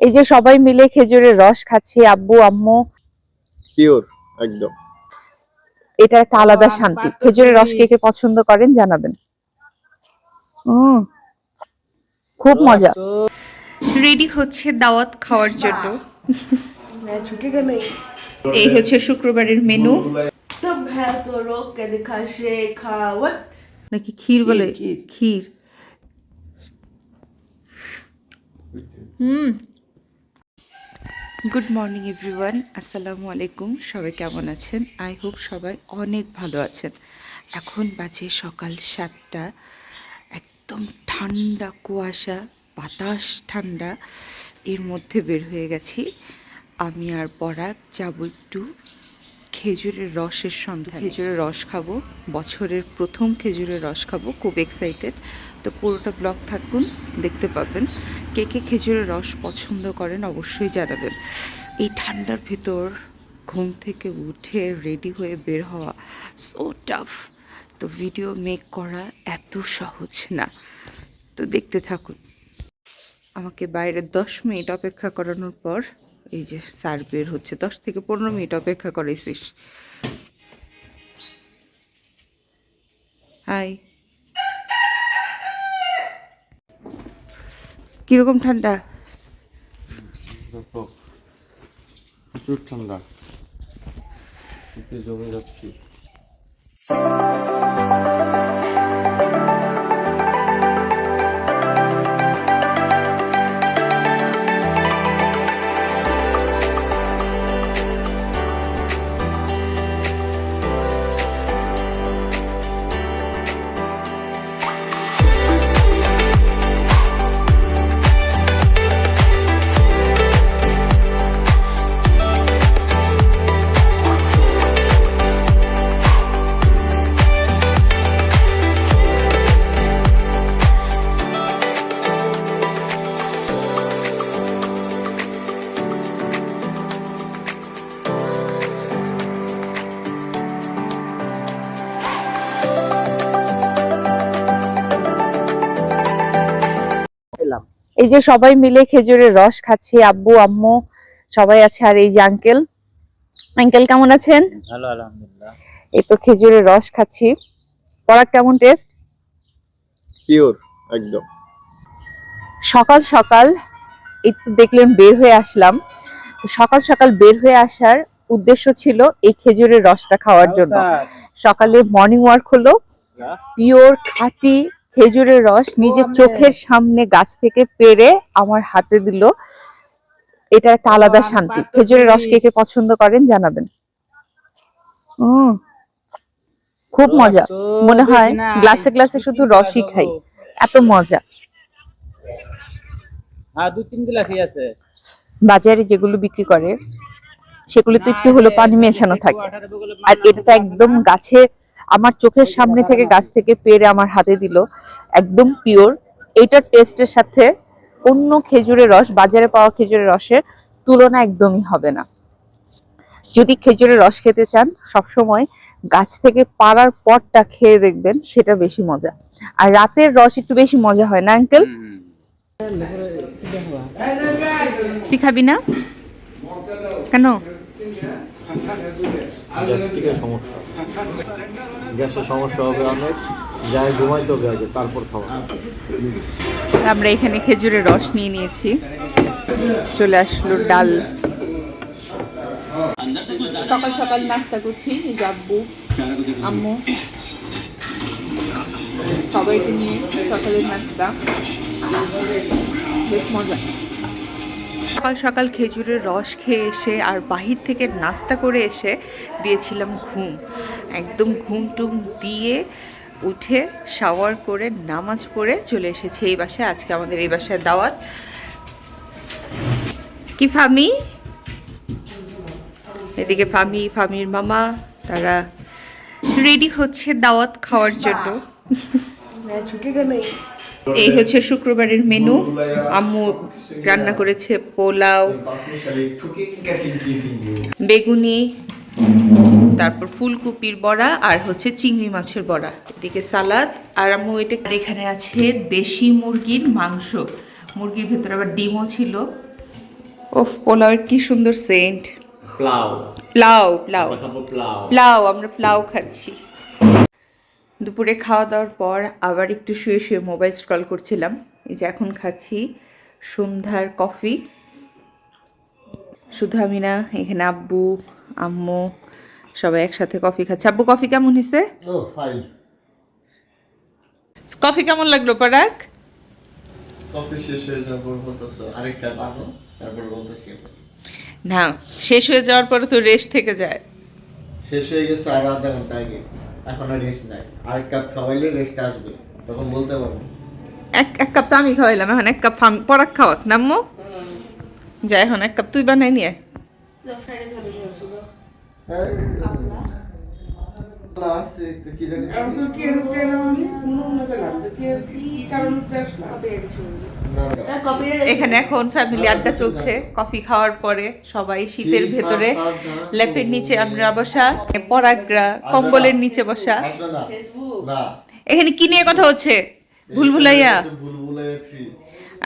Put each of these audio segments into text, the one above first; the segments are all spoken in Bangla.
এই যে সবাই মিলে খেজুরের রস খাচ্ছে আব্বু আম্মু। পিওর একদম। এটা একটা আলাদা শান্তি। খেজুরের রস কে কে পছন্দ করেন জানাবেন। হুম খুব মজা। রেডি হচ্ছে দাওয়াত খাওয়ার জন্য। এই হচ্ছে শুক্রবারের মেনু। নাকি ক্ষীর বলে? ক্ষীর। হুম গুড মর্নিং এভরিওয়ান আসসালামু আলাইকুম সবাই কেমন আছেন? আই হোপ সবাই অনেক ভালো আছেন। এখন বাজে সকাল সাতটা। একদম ঠান্ডা, কুয়াশা, বাতাস ঠান্ডা এর মধ্যে বের হয়ে গেছি। আমি আর পরাগ যাব একটু খেজুরের রসের সন্ধ্যা খেজুরের রস খাব, বছরের প্রথম খেজুরের রস খাব, খুব এক্সাইটেড তো পুরোটা ব্লগ থাকুন, দেখতে পাবেন। কে কে খেজুরের রস পছন্দ করেন অবশ্যই জানাবেন। এই ঠান্ডার ভেতর ঘুম থেকে উঠে রেডি হয়ে বের হওয়া সো টাফ তো ভিডিও মেক করা এত সহজ না। তো দেখতে থাকুন। আমাকে বাইরে দশ মিনিট অপেক্ষা করানোর পর এই যে সার্ভের বের হচ্ছে, দশ থেকে পনেরো মিনিট অপেক্ষা করে শেষ হাই। কীরকম ঠান্ডা? প্রচুর ঠান্ডা। জমে যাচ্ছি। এই যে সবাই মিলে খেজুরের রস খাচ্ছি আব্বু আম্মু সবাই আছে আর এই যে আঙ্কেল আঙ্কেল কেমন আছেন? ভালো আলহামদুলিল্লাহ। এই তো খেজুরের রস খাচ্ছি। পরাগ কেমন টেস্ট পিওর একদম। সকাল সকাল একটু দেখলেন বের হয়ে আসলাম। তো সকাল সকাল বের হয়ে আসার উদ্দেশ্য ছিল এই খেজুরের রসটা খাওয়ার জন্য। সকালে মর্নিং ওয়ার্ক হলো। পিওর খাঁটি খেজুরের রস নিজের চোখের সামনে গাছ থেকে পেরে আমার হাতে দিল। এটা একটা আলাদা শান্তি। খেজুরের রস কে কে পছন্দ করেন জানাবেন। হুম খুব মজা। মনে হয় গ্লাসে গ্লাসে শুধু রসই খাই। এত মজা। হ্যাঁ বাজারে যেগুলো বিক্রি করে সেগুলো তো একটু হলো পানি মেশানো থাকে। আর এটা তো একদম গাছে আমার চোখের সামনে থেকে গাছ থেকে পেরে আমার হাতে দিল, একদম পিওর এইটার টেস্টের সাথে অন্য খেজুরের রস, বাজারে পাওয়া খেজুরের রসের তুলনা একদমই হবে না। যদি খেজুরের রস খেতে চান, সবসময় গাছ থেকে পাড়ার পরটা খেয়ে দেখবেন, সেটা বেশি মজা। আর রাতের রস একটু বেশি মজা হয় না আঙ্কেল তুই খাবি না? কেন? সমস্যা। গ্যাসের সমস্যা হবে অনেক ঘুমাইতে হবে আগে, তারপর খাওয়া আমরা এখানে খেজুরের রস নিয়ে নিয়েছি। চলে আসলো ডাল। সকাল সকাল নাস্তা করছি আব্বু, আম্মু। সবাইকে নিয়ে সকালের নাস্তা। বেশ মজা। সকাল সকাল খেজুরের রস খেয়ে এসে আর বাহির থেকে নাস্তা করে এসে দিয়েছিলাম ঘুম। একদম ঘুম টুম দিয়ে উঠে শাওয়ার করে নামাজ পড়ে চলে এসেছে এই বাসায়। আজকে আমাদের এই বাসায় দাওয়াত। কি ফামি? এদিকে ফামি ফামির মামা তারা রেডি হচ্ছে দাওয়াত খাওয়ার জন্য। এই হচ্ছে শুক্রবারের মেনু। আম্মু রান্না করেছে পোলাও বেগুনি তারপর ফুলকপির বড়া আর হচ্ছে চিংড়ি মাছের বড়া। এদিকে সালাদ। আর আম্মু এটা এখানে আছে দেশি মুরগির মাংস। মুরগির ভেতরে আবার ডিমও ছিল। ওফ পোলাওয়ের কি সুন্দর scent. Plough plough plough plough plough আমরা প্লাউ খাচ্ছি। দুপুরে খাওয়া দাওয়ার পর আবার একটু শুয়ে শুয়ে মোবাইল স্ক্রল করছিলাম। এই যে এখন খাচ্ছি সন্ধ্যার কফি। শুধু আমি না এখানে আব্বু আম্মু সবাই একসাথে কফি খাচ্ছে। আব্বু কফি কেমন হয়েছে কফি কেমন লাগল পরাগ কফি শেষ হয়ে যাওয়ার পর বলতেছো আরেকটা বানো। তারপর বলতেছি না শেষ হয়ে যাওয়ার পরে তো রেস্ট থেকে যায়। শেষ হয়ে গেছে আর আধা ঘণ্টা আগে। এখন আর রেস্ট নাই। আরেক কাপ খাওয়াইলে রেস্ট আসবে। তখন বলতে পারব। এক এক কাপ তো আমি খাওয়াইলাম এখন এক কাপ পরাগ খাওয়াক। নাম্মু? যা এখন এক কাপ তুই বানাই নিয়ে এখানে এখন ফ্যামিলি আড্ডা চলছে কফি খাওয়ার পরে সবাই শীতের ভেতরে ল্যাপের নিচে আমরা বসা, পরাগরা, কম্বলের নিচে বসা। এখানে কি নিয়ে কথা হচ্ছে? ভুলভুলাইয়া?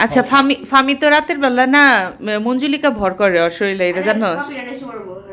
আচ্ছা ফামি ফামি তো রাতের বেলা না, মঞ্জুলিকা ভর করে শরীরে এটা জানোস?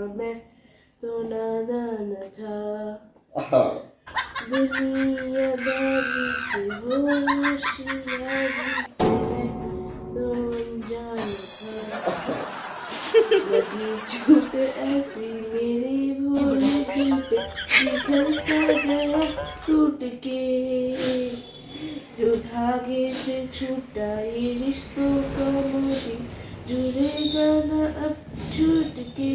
मैं तो नादान था আহা, दुनियादारी से होशियारी से मैं तो अनजान था लगी छूट ऐसी मेरी भोले दिल पे निखर सा गया टूट के जो धागे से छूटा ये रिश्तों का मोती जुड़ेगा ना अब छूट के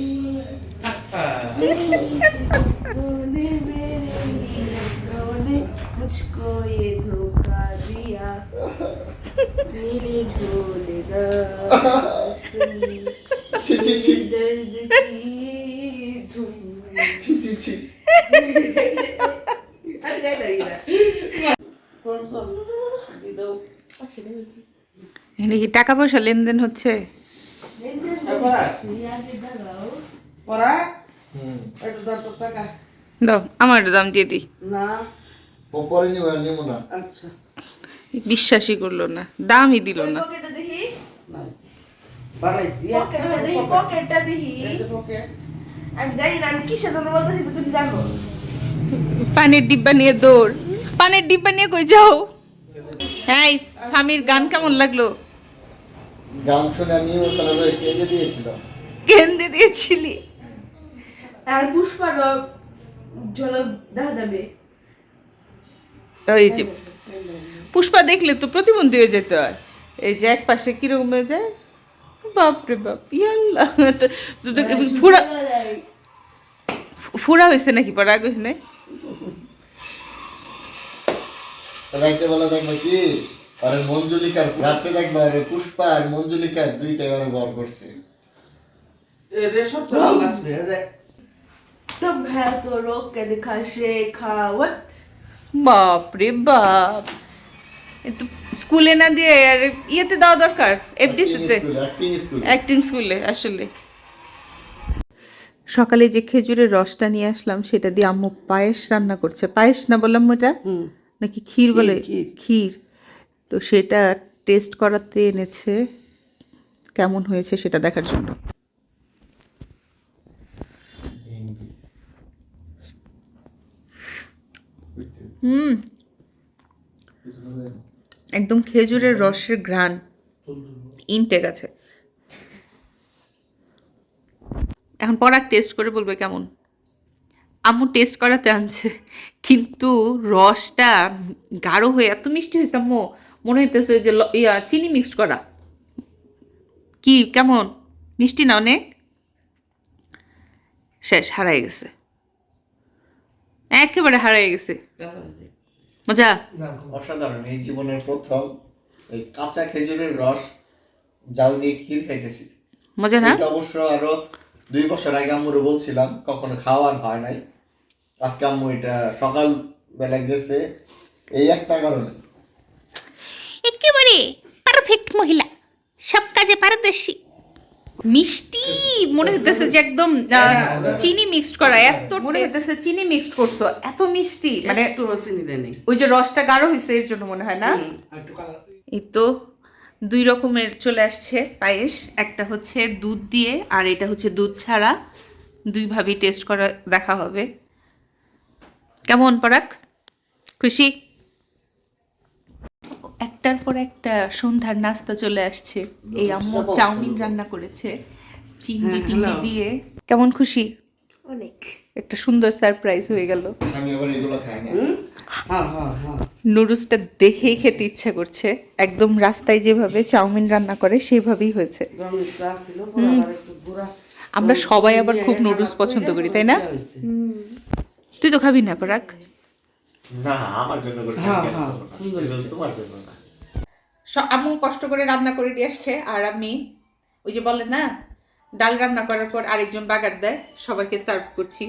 मेरी सी सपनों ने मेरे हीरों ने मुझको ये धोखा दिया मेरे ढोले ছি, ছি, ছি, दर्द की धुन ছি, ছি, ছি। अरे काय तरी এখানে কি টাকা পয়সা লেনদেন হচ্ছে হুম। দাও আমার দাম দিয়ে দিই বিশ্বাসই করল না দামই দিল না। পানির ডিব্বা নিয়ে দৌড়। পানির ডিব্বা নিয়ে কই যাও? হ্যাঁ ফামির গান কেমন লাগল? গান শুনে আমি হয়ে কেঁদে দিয়েছিলাম। কেন্দ্রে দিয়েছিলি? আর পুষ্পার ঝলক দেখা যাবে। ওই যে পুষ্পা দেখলে তো প্রতিবন্ধী হয়ে যেতে হয়। এই যে এক পাশে কীরকম হয়ে যায়? বাপরে বাপ ইয়াল্লা। তো- তো- তো ফুরা ফুরা হয়েছে নাকি পড়া হয়েছে না রাইতে বেলা দেখবে কি? আর মঞ্জুলিকার রাত্রে দেখবে আর পুষ্পা আর মঞ্জুলিকা দুইটাই আর বর করছে तुम है तो रोक के दिखा शेखावत বাপরে বাপ এ তো স্কুলে না দিয়ে আর ইয়েতে দেওয়া দরকার এফডিসিতে অ্যাক্টিং স্কুল অ্যাক্টিং স্কুলে আসলে সকালে যে খেজুরের রসটা নিয়ে আসলাম সেটা দিয়ে আম্মু পায়েস রান্না করছে পায়েস না বললাম ওটা নাকি ক্ষীর বলে ক্ষীর তো সেটা টেস্ট করাতে এনেছে, কেমন হয়েছে সেটা দেখার জন্য। হুম। একদম খেজুরের রসের ঘ্রাণ। ইনটেক আছে। এখন পরাগ টেস্ট করে বলবে কেমন। আম্মু টেস্ট করাতে আনছে, কিন্তু রসটা গাঢ় হয়ে, এত মিষ্টি হয়েছে আম্মু। মনে হইতেছে যে ইয়া চিনি মিক্সড করা। কি কেমন? মিষ্টি না অনেক? শেষ হারাই গেছে। একেবারে হারাই গেছে। মজা? অসাধারণ। এই জীবনের প্রথম এই কাঁচা খেজুরের রস জাল দিয়ে ক্ষীর খাইতেছি। মজা না? অবশ্য আরও দুই বছর আগে আম্মুরে বলছিলাম কখনো খাওয়ার হয় নাই। আজকে আম্মু এটা সকাল বেলা গেছে এই একটা কারণে। একেবারে পারফেক্ট মহিলা। সব কাজে পারদর্শী। মিষ্টি মনে হইতেছে যে একদম চিনি মিক্সড করা এত মনে হইতেছে চিনি মিক্সড করছ এত মিষ্টি মানে একটু চিনি দেয়নি ওই যে রসটা গাঢ় হয়েছে এর জন্য মনে হয় না? এই তো দুই রকমের চলে আসছে পায়েস। একটা হচ্ছে দুধ দিয়ে আর এটা হচ্ছে দুধ ছাড়া। দুইভাবেই টেস্ট করা দেখা হবে। কেমন পরাক খুশি? একটার পর একটা সন্ধ্যার নাস্তা চলে আসছে। এই আম্মু চাউমিন রান্না করেছে। চিংড়ি টিংড়ি দিয়ে। কেমন খুশি? অনেক। একটা সুন্দর সারপ্রাইজ হয়ে গেল। আমি আবার এগুলো খাই না। হ্যাঁ হ্যাঁ হ্যাঁ। নুডলসটা দেখেই খেতে ইচ্ছা করছে। একদম রাস্তায় যেভাবে চাউমিন রান্না করে সেভাবেই হয়েছে। আমরা সবাই আবার খুব নুডলস পছন্দ করি তাই না? তুই তো খাবি না পরাগ? না আমার জন্য হ্যাঁ, হ্যাঁ, তোমার জন্য না। আম্মু কষ্ট করে রান্না করে দিয়ে আসছে, আর আমি ওই যে বলে না, ডাল রান্না করার পর আরেকজন বাগার দেয়, সবাইকে সার্ভ করছি।